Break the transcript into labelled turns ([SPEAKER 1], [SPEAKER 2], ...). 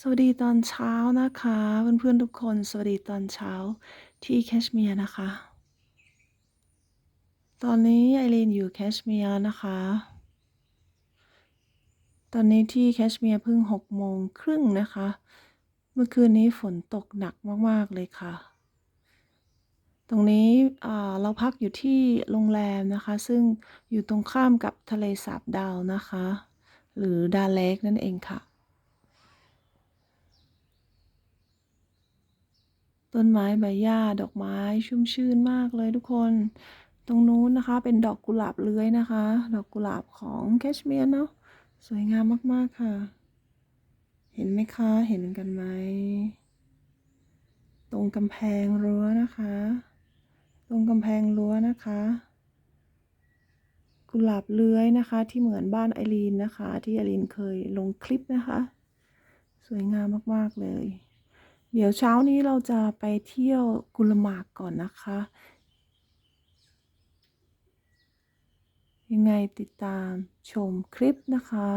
[SPEAKER 1] สวัสดีตอนเช้านะคะ เพื่อนๆทุกคน สวัสดีตอนเช้าที่แคชเมียร์นะคะ ตอนนี้ไอรีนอยู่แคชเมียร์นะคะ ตอนนี้ที่แคชเมียร์เพิ่งหกโมงครึ่งนะคะ เมื่อคืนนี้ฝนตกหนักมากๆเลยค่ะ ตรงนี้เราพักอยู่ที่โรงแรมนะคะ ซึ่งอยู่ตรงข้ามกับทะเลสาบดาวนะคะ หรือดาเลกนั่นเองค่ะ ต้นไม้ใบหญ้าดอกไม้ชุ่มชื่นมากเลยทุกคน ตรงนู้นนะคะเป็นดอกกุหลาบเลื้อยนะคะ ดอกกุหลาบของแคชเมียร์เนาะสวยงามมากๆค่ะ เห็นไหมคะเห็นกันไหมตรงกำแพงรั้วนะคะ ตรงกำแพงรั้วนะคะ กุหลาบเลื้อยนะคะ ที่เหมือนบ้านไอรีนนะคะ ที่ไอรีนเคยลงคลิปนะคะ สวยงามมากๆเลย เดี๋ยวเช้านี้เราจะไปเที่ยวกุลหมากก่อนนะคะ ยังไงติดตามชมคลิปนะคะ